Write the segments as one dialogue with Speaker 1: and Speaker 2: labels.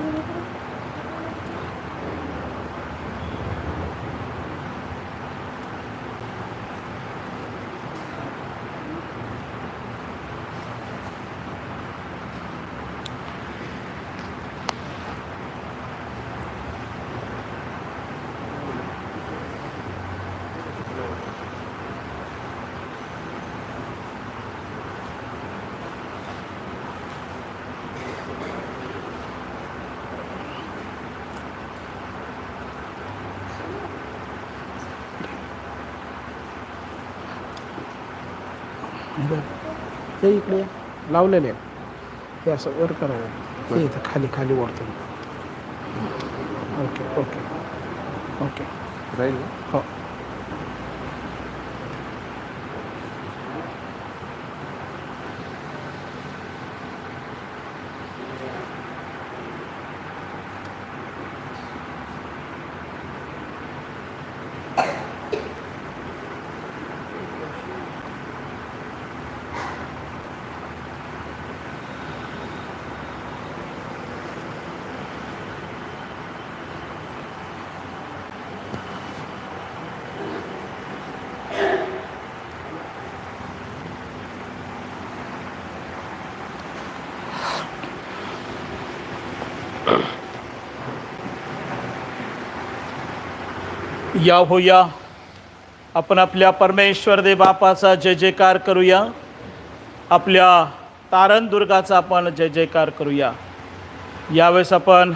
Speaker 1: Thank you. ते इकडे लावलेले आहेत. ते असं वर करावं. ते इथं खाली खाली वरतो ओके ओके ओके.
Speaker 2: राहील
Speaker 1: हो.
Speaker 3: या होया आपण आपल्या परमेश्वर दे बापाचा जय जयकार करूया. आपल्या तारण दुर्गाचा आपण जय जयकार करूया. यावेळेस आपण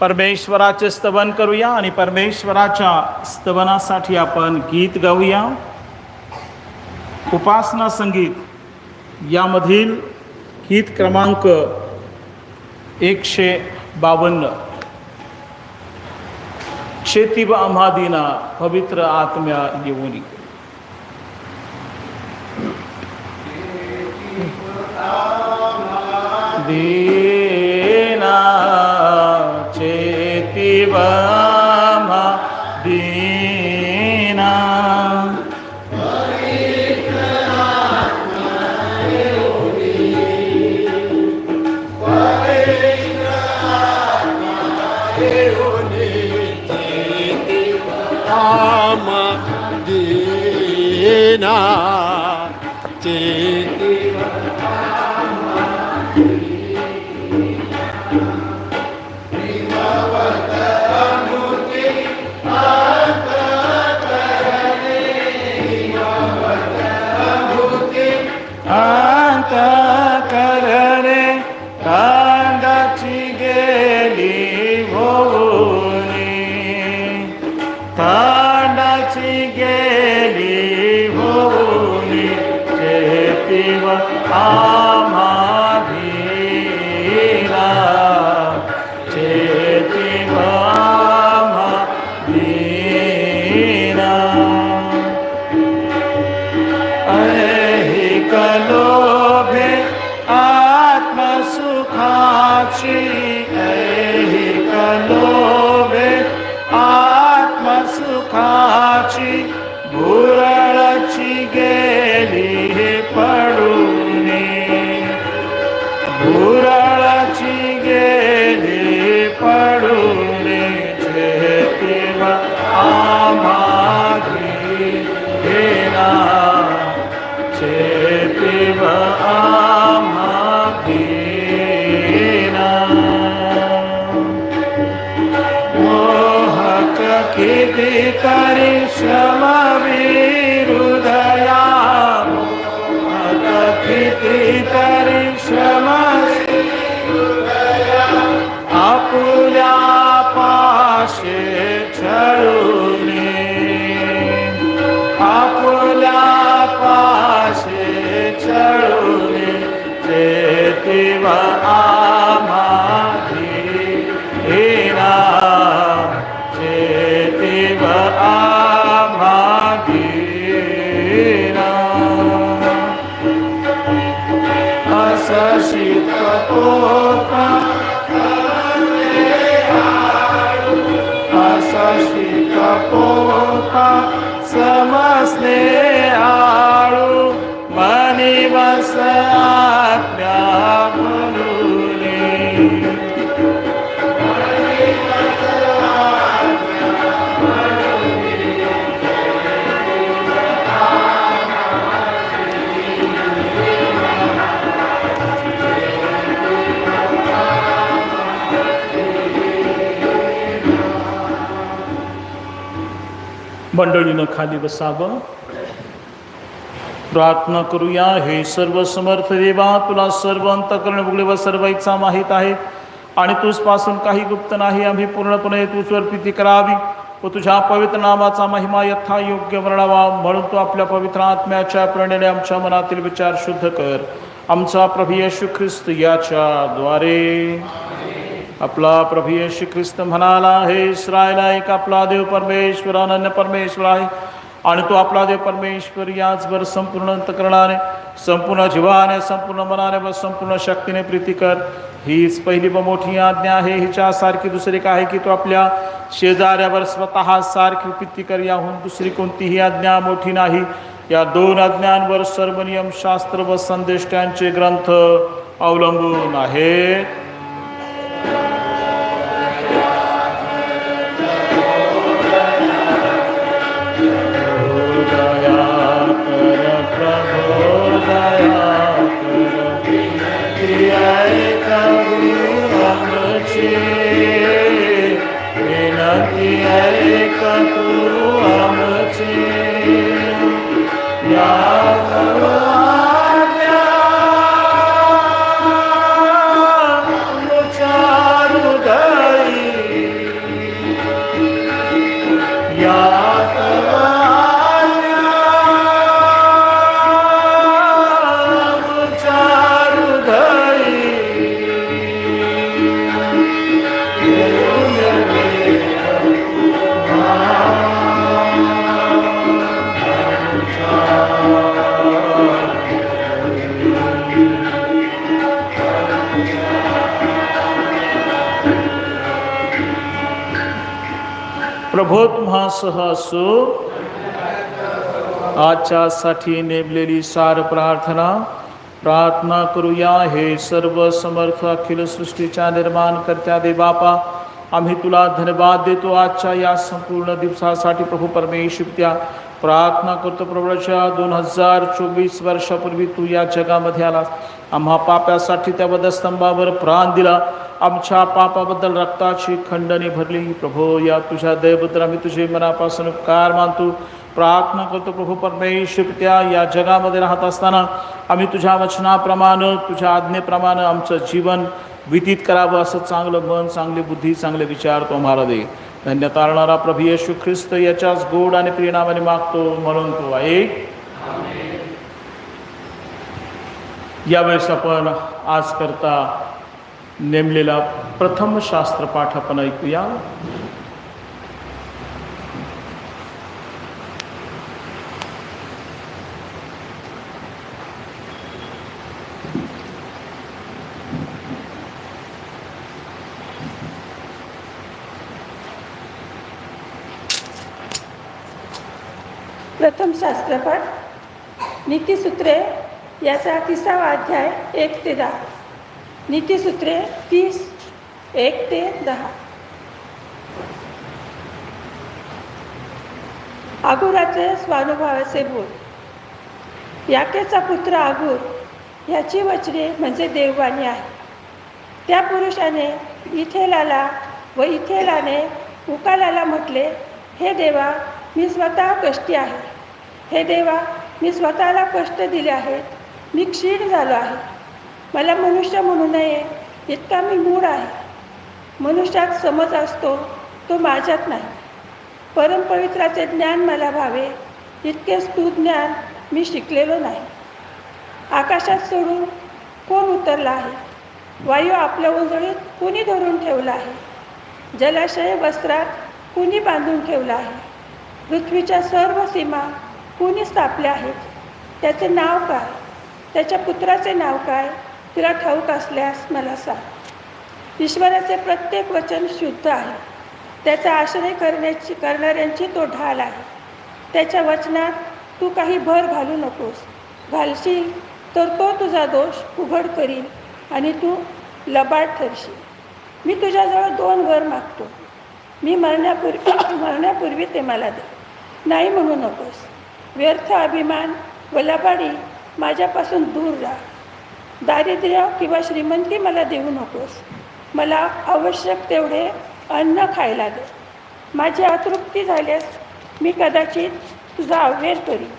Speaker 3: परमेश्वराचे स्तवन करूया आणि परमेश्वराच्या स्तवनासाठी आपण गीत गाऊया. उपासना संगीत. यामधील गीत क्रमांक एकशे बावन्न. शेतीब आम्हादिना पवित्र आत्म्या येऊनी. देना चेतीबा दीना
Speaker 2: चेती
Speaker 3: Ah. मंडळीनं खाली बसावं. प्रार्थना करूया. हे सर्व समर्थ देवा तुला सर्व अंतकरण बुगले व सर्व इच्छा माहीत आहेत आणि तुझपासून काही गुप्त नाही आम्ही पूर्णपणे तुझवर प्रीती करावी व तुझ्या पवित्र नामाचा महिमा यथा योग्य वर्णावा म्हणून तू आपल्या पवित्र आत्म्याच्या प्रेरणेने आमच्या मनातील विचार शुद्ध कर. आमचा प्रभू येशू ख्रिस्त याच्याद्वारे. आपला प्रभू येशू ख्रिस्त म्हणाला हे इस्रायला एक आपला देव परमेश्वर अनन्य परमेश्वर आहे. आणि तो आपला देव परमेश्वर याचवर संपूर्ण अंतकरणाने संपूर्ण जीवाने संपूर्ण मनाने व संपूर्ण शक्तीने प्रीती कर. हीच पहिली व मोठी आज्ञा आहे हिच्यासारखी दुसरी काय आहे की तो आपल्या शेजाऱ्यावर स्वतः सारखी प्रीती कर. याहून दुसरी कोणतीही आज्ञा मोठी नाही. या दोन आज्ञांवर सर्व नियम शास्त्र व संदेष्ट्यांचे ग्रंथ अवलंबून आहेत. प्रभो तुम्हासह असो आजच्यासाठी नेमलेली सार प्रार्थना प्रार्थना करूया हे सर्व समर्थ अखिल सृष्टीच्या निर्माण करत्या दे बापा. आम्ही तुला धन्यवाद देतो आजच्या या संपूर्ण दिवसासाठी प्रभू परमेश्वर प्रार्थना करतो प्रभूच्या दोन हजार चोवीस वर्षापूर्वी तू या जगामध्ये आलास. आम्हा पाप्यासाठी त्या वधस्तंभावर प्राण दिला. आमच्या पापाबद्दल रक्ताची खंडणी भरली. प्रभो या तुझ्या दयेबद्दल आम्ही तुझे मनापासून कार मानतो. प्रार्थना करतो प्रभू परमेश्वर त्या या जगामध्ये राहत असताना आम्ही तुझ्या वचनाप्रमाणे तुझ्या आज्ञेप्रमाणे आमचं जीवन व्यतीत करावं असं चांगलं मन चांगली बुद्धी चांगले विचार तो आम्हाला दे. धन्य तारणारा प्रभू येशू ख्रिस्त याच्याच गोड आणि प्रियनामाने मागतो म्हणून तो आहे. यावेळेस आपण आज करता नेमलेला प्रथम शास्त्रपाठ आपण ऐकूया.
Speaker 2: शास्त्रपट शास्त्रपाठ नीतिसूत्रे याचा तिसावा अध्याय एक ते दहा. नीतिसूत्रे तीस एक ते दहा. आगुराचे स्वानुभावाचे बोल. याकेचा पुत्र आगूर याची वचने म्हणजे देववाणी आहे. त्या पुरुषाने इथेलाला व इथेलाने उकालाला म्हटले हे देवा मी स्वतः कष्टी आहे. हे देवा मी स्वतःला कष्ट दिले आहेत. मी क्षीण झालो आहे. मला मनुष्य म्हणू नये इतका मी मूड आहे. मनुष्यात समज असतो तो माझ्यात नाही. परमपवित्राचे ज्ञान मला भावे इतकेच तू ज्ञान मी शिकलेलो नाही. आकाशात सोडून कोण उतरला आहे? वायू आपल्या उंजळीत कुणी धरून ठेवला आहे? जलाशय वस्त्रात कुणी बांधून ठेवला आहे? पृथ्वीच्या सर्व सीमा कुणी स्थापल्या आहेत त्याचे नाव काय? त्याच्या पुत्राचे नाव काय? तुला ठाऊक असल्यास मला सांग. ईश्वराचे प्रत्येक वचन शुद्ध आहे. त्याचा आश्रय करण्याची करणाऱ्यांची तो ढाल आहे. त्याच्या वचनात तू काही भर घालू नकोस. घालशील तर तो तुझा दोष उघड करील आणि तू लबाड ठरशील. मी तुझ्याजवळ दोन वर मागतो. मी मरण्यापूर्वी मरण्यापूर्वी ते मला दे. नाही म्हणू नकोस. व्यर्थ अभिमान व लबाडी माझ्यापासून दूर राहा. दारिद्र्य किंवा श्रीमंती मला देऊ नकोस. मला आवश्यक तेवढे अन्न खायला दे. माझी अतृप्ती झाल्यास मी कदाचित तुझा अव्हेर करीन.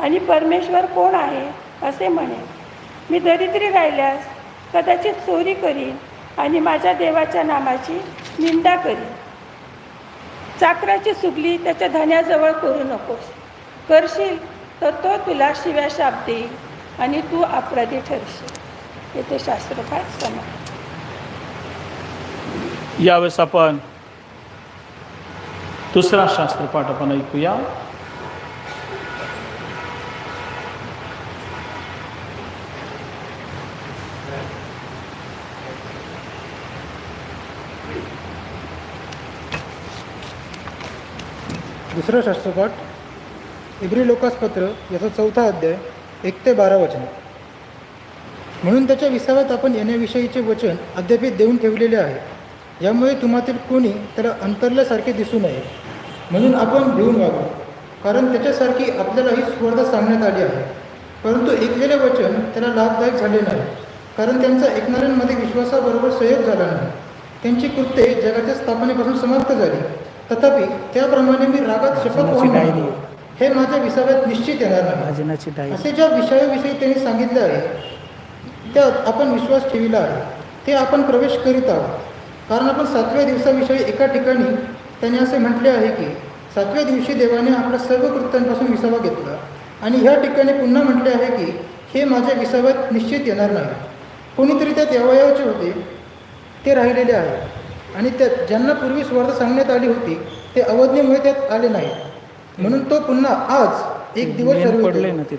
Speaker 2: आणि परमेश्वर कोण आहे असे म्हणेन. मी दरिद्री राहिल्यास कदाचित चोरी करीन आणि माझ्या देवाच्या नामाची निंदा करीन. चाकराची सुगली त्याच्या धन्याजवळ करू नकोस. करशील तर तो तुला शिव्या शाप देईल आणि तू अपराधी ठरशील. येथे शास्त्रपाठ समान
Speaker 3: यावेळेस आपण दुसरा शास्त्रपाठ आपण ऐकूया.
Speaker 4: दुसरं शास्त्रपाठ इब्री लोकासपत्र याचा चौथा अध्याय एक ते बारा वचन. म्हणून त्याच्या विसाव्यात आपण येण्याविषयीचे वचन अद्यापित देऊन ठेवलेले आहे. यामुळे तुम्हातील कोणी त्याला अंतरल्यासारखे दिसू नये. म्हणून आपण भिवून वागू. कारण त्याच्यासारखी आपल्याला ही स्पर्धा सांगण्यात आली आहे. परंतु ऐकलेले वचन त्याला लाभदायक झाले नाही. कारण त्यांचा ऐकणाऱ्यांमध्ये विश्वासाबरोबर संयोग झाला नाही. त्यांची कृत्ये जगाच्या स्थापनेपासून समाप्त झाली. तथापि त्याप्रमाणे मी रागात शपथ
Speaker 1: डायरी.
Speaker 4: हे माझ्या विसाव्यात निश्चित येणार नाही. असे ज्या विषयाविषयी त्यांनी सांगितले आहे त्यात आपण विश्वास ठेविला आहे. ते आपण प्रवेश करीत आहोत. कारण आपण सातव्या दिवसाविषयी एका ठिकाणी त्याने असे म्हटले आहे की सातव्या दिवशी देवाने आपल्या सर्व कृत्यांपासून विसावा घेतला. आणि ह्या ठिकाणी पुन्हा म्हटले आहे की हे माझ्या विसाव्यात निश्चित येणार नाही. कोणीतरी त्यात यावयाचे होते ते राहिलेले आहे. आणि त्यात ज्यांना पूर्वी स्वर्ध सांगण्यात आली होती ते अवज्ञेमुळे त्यात आले नाही म्हणून तो पुन्हा आज एक दिवस.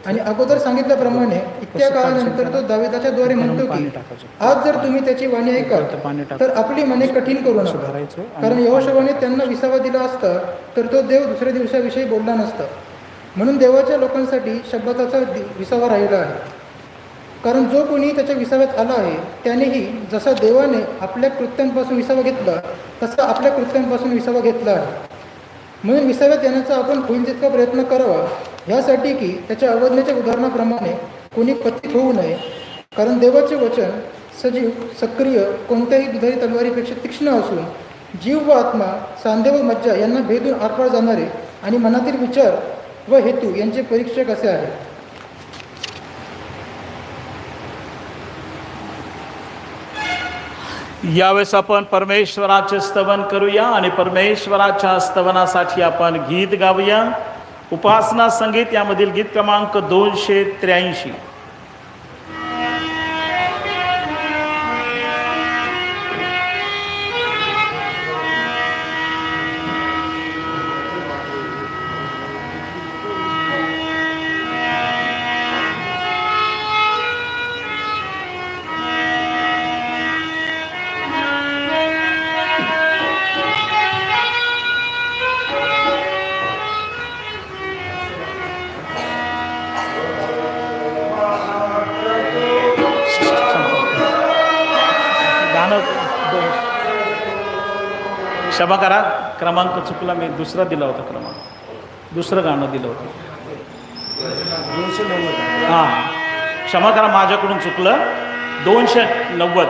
Speaker 4: आणि अगोदर सांगितल्याप्रमाणे इतक्या काळानंतर तो दाविदाच्या द्वारे म्हणतो की. आज जर तुम्ही त्याची वाणी ऐकाल. तर आपली मने कठीण करू नका
Speaker 1: सुधारायचं आणि
Speaker 4: कारण यहोशवाने त्यांना विसावा दिला असता तर तो देव दुसऱ्या दिवसाविषयी बोलला नसता म्हणून देवाच्या लोकांसाठी शब्दाचा विसावा राहिला आहे कारण जो कोणी त्याच्या विसाव्यात आला आहे त्यानेही जसा देवाने आपल्या कृत्यांपासून विसावा घेतला तसा आपल्या कृत्यांपासून विसावा घेतला आहे म्हणून विसाव्यात येण्याचा आपण होईल तितका प्रयत्न करावा ह्यासाठी की त्याच्या अवज्ञेच्या उदाहरणाप्रमाणे कोणी पतित होऊ नये. कारण देवाचे वचन सजीव सक्रिय कोणत्याही दुधारी तलवारीपेक्षा तीक्ष्ण असून जीव व आत्मा सांधे व मज्जा यांना भेदून आरपार जाणारे आणि मनातील विचार व हेतू यांचे परीक्षक असे आहे
Speaker 3: यावेळेस आपण परमेश्वराचे स्तवन करूया आणि परमेश्वराच्या स्तवनासाठी आपण गीत गाऊया. उपासना संगीत यामधील गीत क्रमांक दोनशे त्र्याऐंशी. क्षमा करा. क्रमांक चुकला मी दुसरा दिला होता क्रमांक. दुसरं गाणं दिलं होतं. हां. क्षमा करा माझ्याकडून चुकलं. दोनशे नव्वद.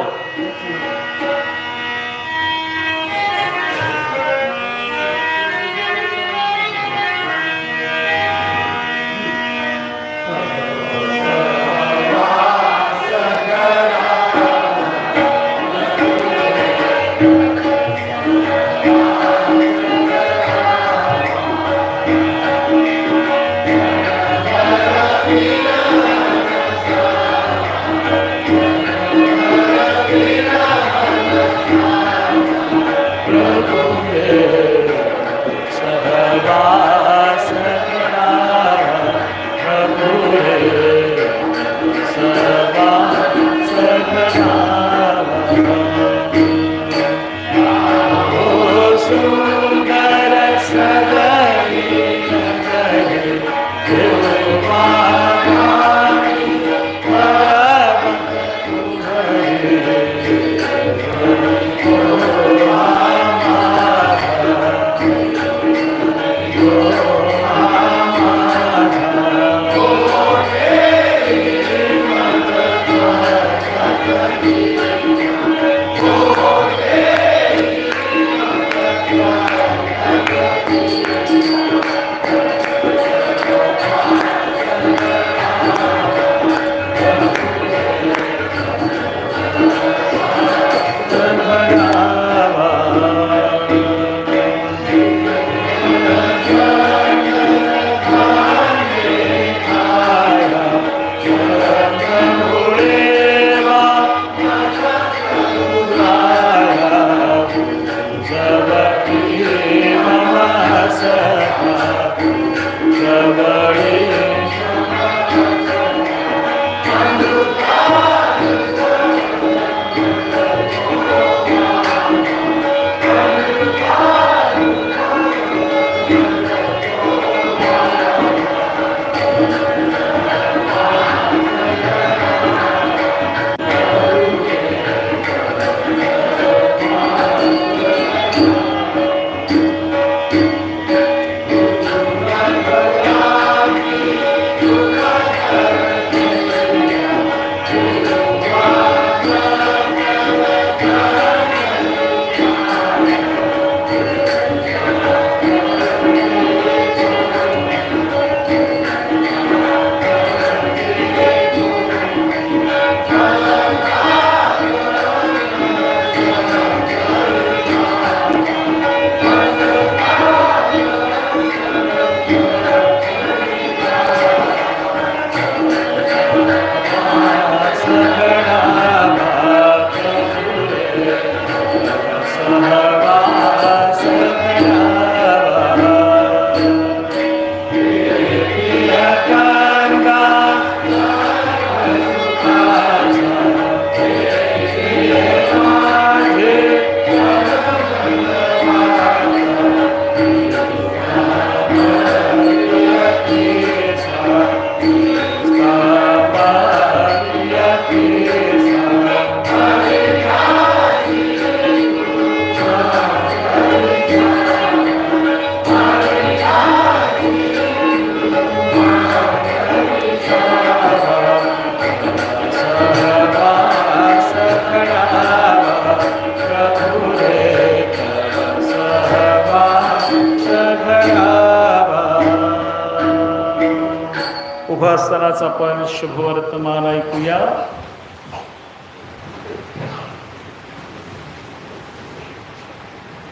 Speaker 3: असतानाच आपण शुभवर्तमान ऐकूया.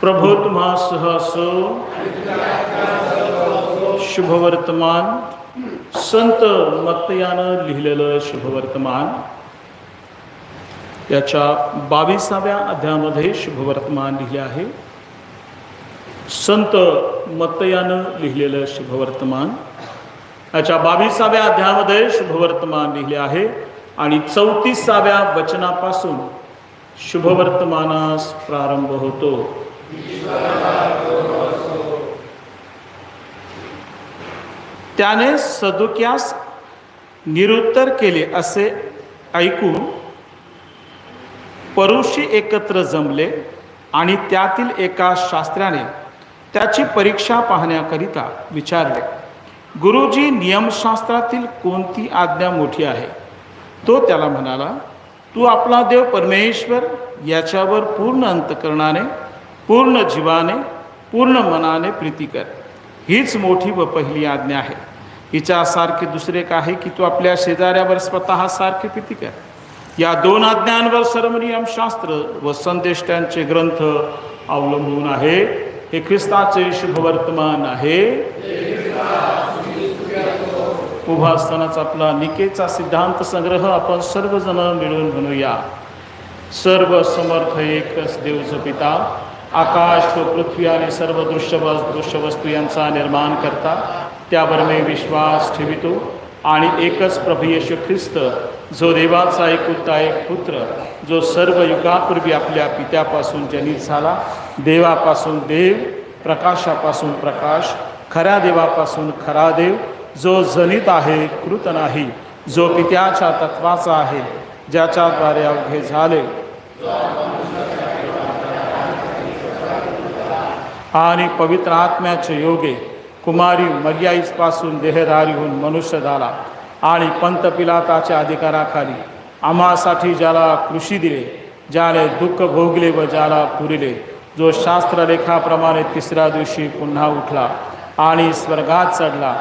Speaker 3: प्रभू तुम्हा सह असो. शुभवर्तमान संत मत्तयानं लिहिलेलं शुभवर्तमान याच्या बावीसाव्या शुभ शुभवर्तमान लिहिले आहे. संत मत्तयानं लिहिलेलं शुभवर्तमान याच्या बावीसाव्या अध्यामध्ये शुभवर्तमान लिहिले आहे आणि चौतीसाव्या वचनापासून शुभवर्तमानास प्रारंभ होतो. त्याने सदुक्यास निरुत्तर केले असे ऐकून परुषी एकत्र जमले आणि त्यातील एका शास्त्राने त्याची परीक्षा पाहण्याकरिता विचारले. गुरुजी नियमशास्त्रातील कोणती आज्ञा मोठी आहे? तो त्याला म्हणाला तू आपला देव परमेश्वर याच्यावर पूर्ण अंतकरणाने पूर्ण जीवाने पूर्ण मनाने प्रीती कर. हीच मोठी व पहिली आज्ञा आहे. हिच्यासारखे दुसरे काही की तू आपल्या शेजाऱ्यावर स्वतःसारखे प्रीती कर. या दोन आज्ञांवर सर्व नियमशास्त्र व संदेष्टांचे ग्रंथ अवलंबून आहे. हे ख्रिस्ताचे शुभवर्तमान आहे. उभा असतानाच आपला निकेचा सिद्धांत संग्रह आपण सर्वजण मिळून म्हणूया. सर्व समर्थ एकच देवच पिता आकाश व पृथ्वी आणि सर्व दृश्य दृश्यवस्तू यांचा निर्माण करता. त्यावर मी विश्वास ठेवितो आणि एकच प्रभू येशू ख्रिस्त जो देवाचा एकुलता एक पुत्र जो सर्व युगापूर्वी आपल्या पित्यापासून जनित झाला. देवापासून देव प्रकाशापासून प्रकाश खऱ्या देवापासून खरा देव जो जनित आहे कृत नाही जो पित्याच्या तत्वाचा आहे ज्याच्याद्वारे अवघे झाले. आणि पवित्र आत्म्याचे योगे कुमारी मर्याईपासून देहधारी होऊन मनुष्य झाला आणि पंत पिलाताच्या अधिकाराखाली आम्हासाठी ज्याला कृषी दिले ज्याने दुःख भोगले व ज्याला पुरिले जो शास्त्रलेखाप्रमाणे तिसऱ्या दिवशी पुन्हा उठला आणि स्वर्गात चढला.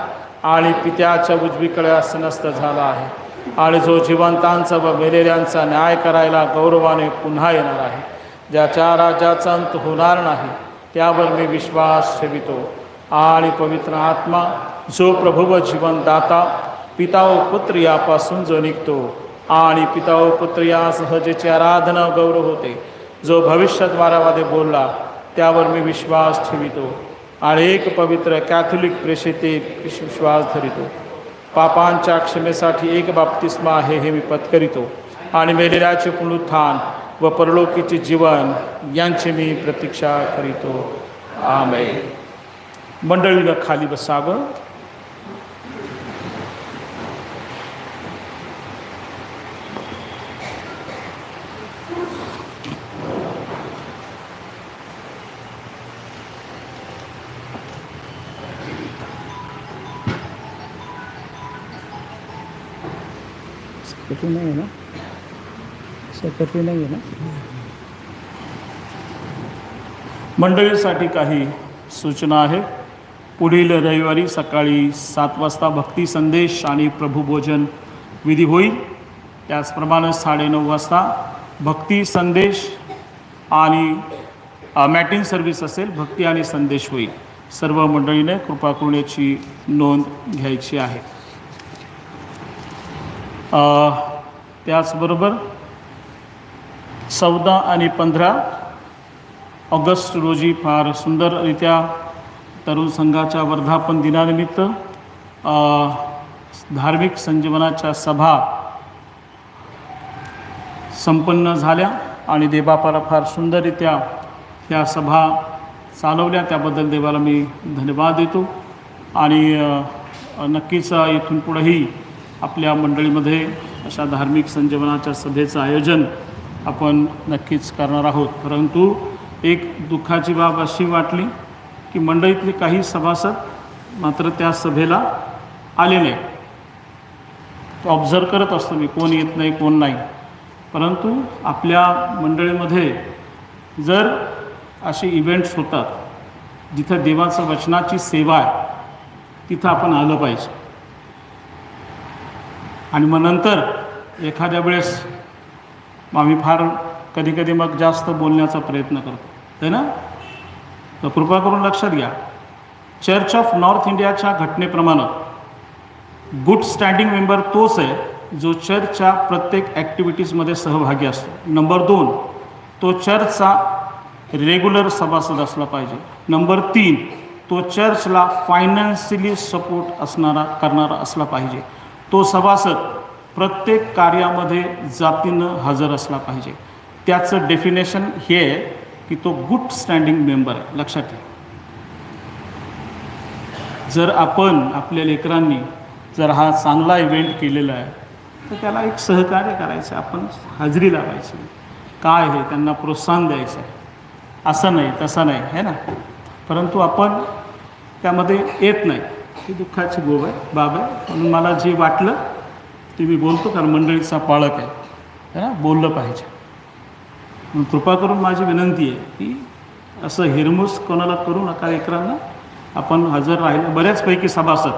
Speaker 3: आणि पित्याच्या उजवीकडे असनस्त झाला आहे. आणि जो जिवंतांचा व मेलेल्यांचा न्याय करायला गौरवाने पुन्हा येणार आहे. ज्याच्या राज्याचा अंत होणार नाही त्यावर मी विश्वास ठेवितो. आणि पवित्र आत्मा जो प्रभू व जीवनदाता पिता व पुत्र यापासून जो निघतो आणि पिता व पुत्र यासह ज्याची आराधना गौरव होते जो भविष्यद्वारामध्ये बोलला त्यावर मी विश्वास ठेवितो. एक पवित्र कॅथोलिक प्रेषिते विश्वास धरितो पापांच्या क्षमेसाठी एक बाप्तिस्मा आहे हे मी पत्करितो आणि मेलेल्याचे पुनरुत्थान व परलोकीचे जीवन यांची मी प्रतीक्षा करीतो आमे मंडळीनं खाली बसावं
Speaker 1: नाही आहे ना? सेक्रेटरी नाही आहे ना
Speaker 3: मंडळीसाठी काही सूचना आहेत पुढील रविवारी सकाळी सात वाजता भक्ती संदेश आणि प्रभूभोजन विधी होईल. त्याचप्रमाणे साडेनऊ वाजता भक्ती संदेश आणि मॅटिंग मॅटिन सर्व्हिस असेल भक्ती आणि संदेश होईल. सर्व मंडळीने कृपा करून याची नोंद घ्यायची आहे. त्याचबरोबर चौदा आणि पंधरा ऑगस्ट रोजी फार सुंदररित्या तरुण संघाच्या वर्धापन दिनानिमित्त धार्मिक संजीवनाच्या सभा संपन्न झाल्या आणि देवापाला फार सुंदररित्या त्या सभा चालवल्या. त्याबद्दल देवाला मी धन्यवाद देतो आणि नक्कीच इथून पुढेही आपल्या मंडळीमध्ये अशा धार्मिक संजीवनाच्या सभेचं आयोजन आपण नक्कीच करणार आहोत. परंतु एक दुःखाची बाब अशी वाटली की मंडळीतले काही सभासद मात्र त्या सभेला आले नाही ऑब्झर्व करत असतो मी कोण येत नाही कोण नाही. परंतु आपल्या मंडळीमध्ये जर असे इव्हेंट्स होतात जिथं देवाचं वचनाची सेवा आहे तिथं आपण आलं पाहिजे. आणि मग नंतर एखाद्या वेळेस मग आम्ही फार कधी कधी मग जास्त बोलण्याचा प्रयत्न करतो. है ना? तर कृपा करून लक्षात घ्या. चर्च ऑफ नॉर्थ इंडियाच्या घटनेप्रमाणे गुड स्टँडिंग मेंबर तोच आहे जो चर्चच्या प्रत्येक ॲक्टिव्हिटीजमध्ये सहभागी असतो. नंबर दोन तो चर्चचा रेग्युलर सभासद असला पाहिजे. नंबर तीन तो चर्चला फायनान्शियली सपोर्ट असणारा करणारा असला पाहिजे. तो सभासद प्रत्येक कार्यामध्ये जातीनं हजर असला पाहिजे. त्याचं डेफिनेशन हे आहे की तो गुड स्टँडिंग मेंबर आहे. लक्षात ठेवा. जर आपण आपल्या लेकरांनी जर हा चांगला इव्हेंट केलेला आहे तर त्याला एक सहकार्य करायचं आहे. आपण हजेरी लावायची. काय आहे? त्यांना प्रोत्साहन द्यायचं आहे. असं नाही तसं नाही. है ना? परंतु आपण त्यामध्ये येत नाही. ही दुःखाची गोब आहे बाब आहे. म्हणून मला जे वाटलं ते मी बोलतो कारण मंडळीचा पाळक आहे. है ना? बोललं पाहिजे. म्हणून कृपा करून माझी विनंती आहे की असं हिरमूस कोणाला करू नका लेकरांना आपण हजर राहिलं. बऱ्याचपैकी सभासद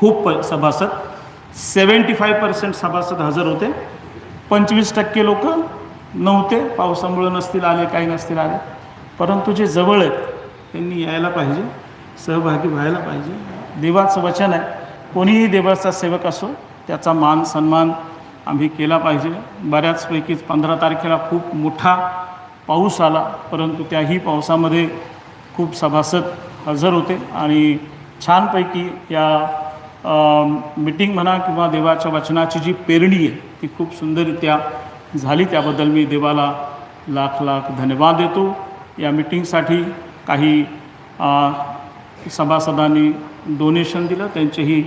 Speaker 3: खूप प सभासद सेवन्टी फाय पर्सेंट सभासद हजर होते. पंचवीस टक्के लोक नव्हते. पावसामुळं नसतील आले काही नसतील आले. परंतु जे जवळ आहेत त्यांनी यायला पाहिजे. सहभागी व्हायला पाहिजे. देवाचं वचन आहे. कोणीही देवाचा सेवक असो त्याचा मान सन्मान आम्ही केला पाहिजे. बऱ्याचपैकीच पंधरा तारखेला खूप मोठा पाऊस आला परंतु त्याही पावसामध्ये खूप सभासद हजर होते आणि छानपैकी या मिटिंग म्हणा किंवा देवाच्या वचनाची जी पेरणी आहे ती खूप सुंदररित्या झाली. त्याबद्दल मी देवाला लाख लाख धन्यवाद देतो. या मिटिंगसाठी काही सभासदांनी डोनेशन दिलं. त्यांचेही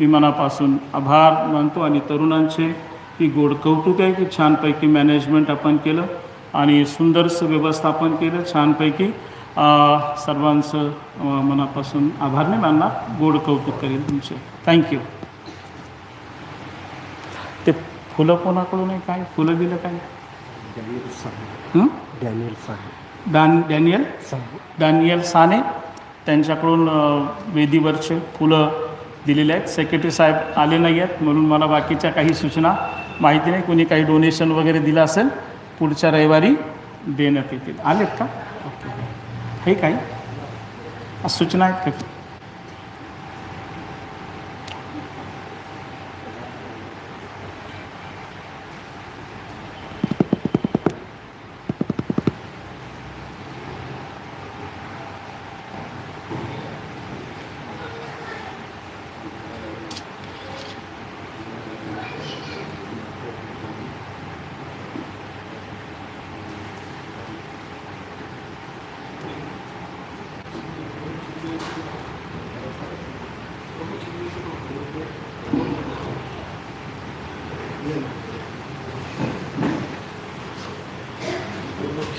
Speaker 3: मी मनापासून आभार मानतो आणि तरुणांचे ही गोड कौतुक आहे की छानपैकी मॅनेजमेंट आपण केलं आणि सुंदरसं व्यवस्थापन केलं. छानपैकी सर्वांचं मनापासून आभार नाही मानणार. गोड कौतुक करेल तुमचे. थँक्यू ते फुलं कोणाकडून आहे? काय? फुलं दिलं काय?
Speaker 1: Daniel Sane
Speaker 3: Dan Daniel?
Speaker 1: Sane
Speaker 3: Daniel Sane? त्यांच्याकडून वेदीवरचे फुलं दिलेले आहेत. सेक्रेटरी साहेब आले नाही आहेत म्हणून मला बाकीच्या काही सूचना माहिती नाही. कोणी काही डोनेशन वगैरे दिलं असेल पुढच्या रविवारी देण्यात येतील. आलेत का? ओके हे काही सूचना आहेत का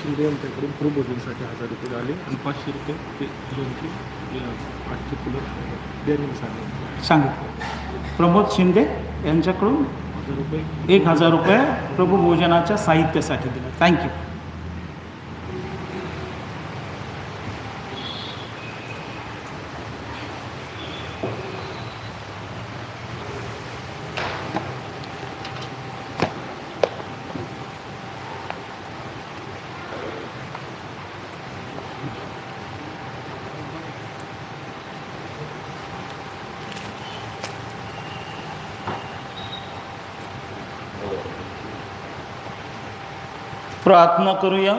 Speaker 1: शिंदे प्रबोधनसाठी हजार रुपये आले आणि पाचशे रुपये ते दोनशे आठशे फुलं डॅनियल साने
Speaker 3: सांगितलं. प्रमोद शिंदे यांच्याकडून
Speaker 1: हजार रुपये.
Speaker 3: एक हजार रुपये प्रभू भोजनाच्या साहित्यासाठी दिलं. थँक्यू प्रार्थना करूया.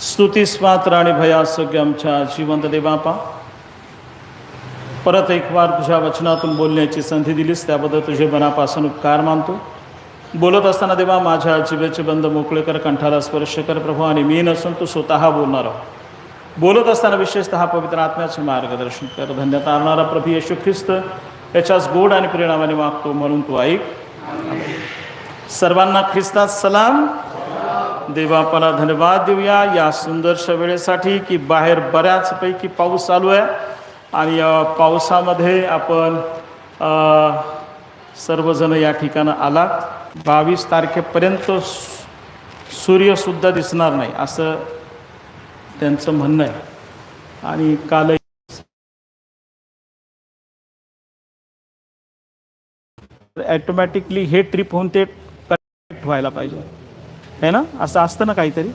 Speaker 3: स्तुतीस पात्र आणि भयासोग्य आमच्या जिवंत देवापा. परत एक वार तुझ्या वचनातून बोलण्याची संधी दिलीस त्याबद्दल तुझे मनापासून उपकार मानतो. बोलत असताना देवा माझ्या जिभेचे बंद मोकळे कर कंठाला स्पर्श कर प्रभू आणि मी नसून तू स्वतः बोलणार आहोत बोलत असताना विशेषतः पवित्र आत्म्याचे मार्गदर्शन कर. धन्यता आणणारा प्रभू येशू ख्रिस्त याच्याच गोड आणि परिणामाने मागतो म्हणून तू ऐक. सर्वांना ख्रिस्तात सलाम. देवापाला धन्यवाद देऊया. या सुंदरशा वेळेसाठी की बाहेर बऱ्याचपैकी पाऊस चालू आहे. आणि या पावसामध्ये आपण सर्वजण या ठिकाणं आलात बावीस तारखेपर्यंत सूर्यसुद्धा दिसणार नाही असं त्यांचं म्हणणं आहे. आणि काल ॲटोमॅटिकली हे ट्रिप होऊन ते कनेक्ट व्हायला पाहिजे. आहे ना? असं असतं ना काहीतरी?